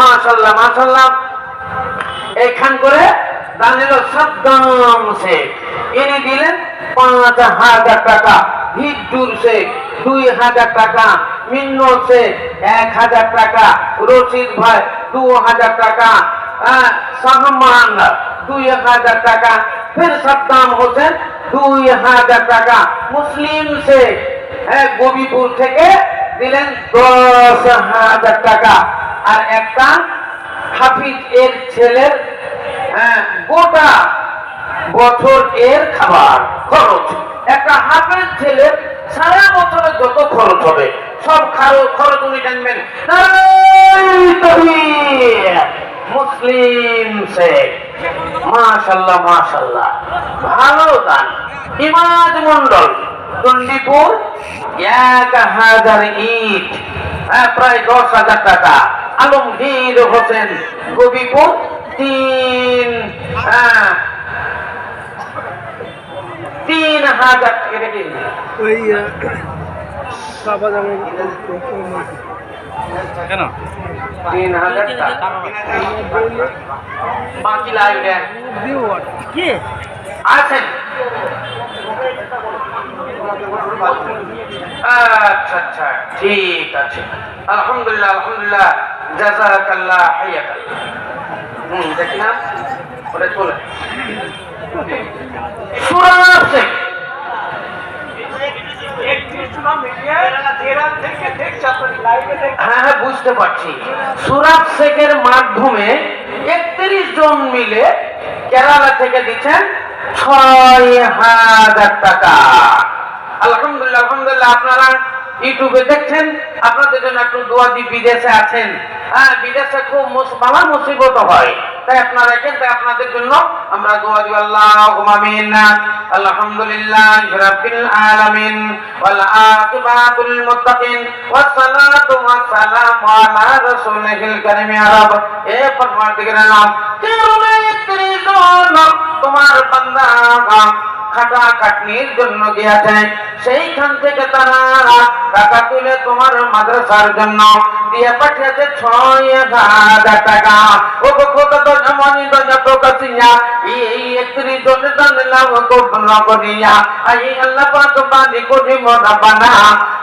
মাশাল্লাহ মাশাল্লাহ। এইখান করে দান নিল সাদ্দাম শেখ। ইনি দিলেন পাঁচ হাজার টাকা হিজুর শেখ, দুই হাজার টাকা মিন্ন শেখ, এক হাজার টাকা, রশিদ ভাই, দু হাজার টাকা সাহমান দুই হাজার টাকা হোসেন, দুই হাজার টাকা, মুসলিম শেখ। হ্যাঁ থেকে দিলেন দশ হাজার টাকা। আর একটা হাফিজ এর ছেলের হ্যাঁ, গোটা বছর এর খাবার খরচ। একটা হাফেজ ছেলের সারা বছরের যত খরচ হবে সব খরচ উনি জানবেন। মুসলিম শেখ। মাশাল্লাহ মাশাল্লাহ ভালো দান ইমাজ মন্ডল চণ্ডীপুর। এক হাজার ইট হ্যাঁ, প্রায় দশ হাজার টাকা। আলমগীর হোসেন গবিপুর তিন হ্যাঁ, তিন হাজার এটা কি? ওই বাবা জানে কেন? তিন হাজার টাকা। বাকি লাগবে কে? আছেন? আচ্ছা আচ্ছা ঠিক আছে। আলহামদুলিল্লাহ আলহামদুলিল্লাহ। জাজাকাল্লাহ হাইয়াকাল্লাহ শেখ হ্যাঁ হ্যাঁ বুঝতে পারছি। সুরাজ শেখের মাধ্যমে একত্রিশ জন মিলে কেরালা থেকে দিচ্ছেন ছয় হাজার টাকা। আলহামদুলিল্লাহ আলহামদুলিল্লাহ, আপনারা ইউটিউবে দেখছেন, আপনাদের জন্য একটু দোয়া বিদেশে আছেন। হ্যাঁ বিদেশে খুব বালা মুসিবত হয়। তাই আপনারা দেখেন তাই আপনাদের জন্য আমরা দোয়া দিব আল্লাহ আলহামদুলিল্লাহ রাব্বিল আলামিন, ওয়াল আকিবাতুল মুত্তাকিন আলা রাসূলিল কারীম এ নাম তোমার বান্দা খাটা খাটনির জন্য গিয়েছে সেইখান থেকে তারা টাকা তুলে তোমার মাদ্রাসার জন্য দিয়ে পাঠিয়েছে ছয় হাজার টাকা। ও খোকা তো মনি দজা প্রকাশিয়া এই একত্রিশ জন জানলাম গোপন করিয়া। আই আল্লাহ পাক বানি কোটি মনা বানা।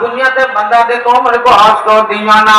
দুনিয়াতে বান্দাতে তোমার কষ্ট দিও না।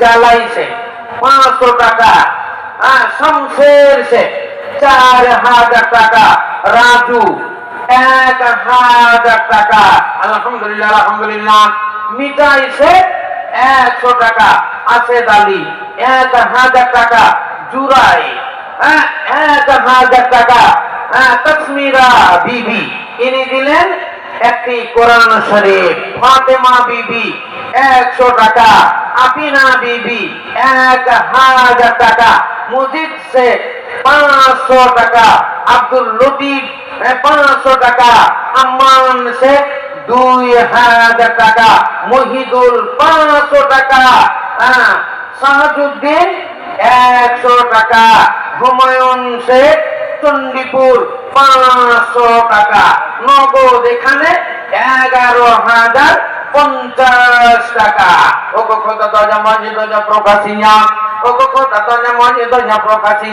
জ্বালাইছে। পাঁচশো টাকা হ্যাঁ শমশের চার হাজার টাকা, রাজু এক হাজার টাকা। আলহামদুলিল্লাহ আলহামদুলিল্লাহ। মিঠাই শেখ একশো টাকা। আছেদ আলী, এক হাজার টাকা। জুরাই হ্যাঁ এক হাজার টাকা। হ্যাঁ তসমিরা বিবি, ইনি দিলেন একটি কোরআন শরীফ। ফাতেমা বিবি, একশো টাকা। আপিনা বিবি, এক হাজার টাকা। মুজিদ শেখ পাঁচশো টাকা, আব্দুল লতিফ পাঁচশো টাকা, আম্মান শেখ দুই হাজার টাকা, মহিদুল পাঁচশো টাকা। হ্যাঁ শাহাজুদ্দিন একশো টাকা, হুমায়ুন শেখ চণ্ডীপুর পাঁচশো টাকা। নগদ এখানে এগারো হাজার পঞ্চাশ টাকা। ও কথা দরজা মসজিদ দরজা প্রকাশিয়া। ও কথা দরজা মসজিদ দরজা প্রকাশিয়া।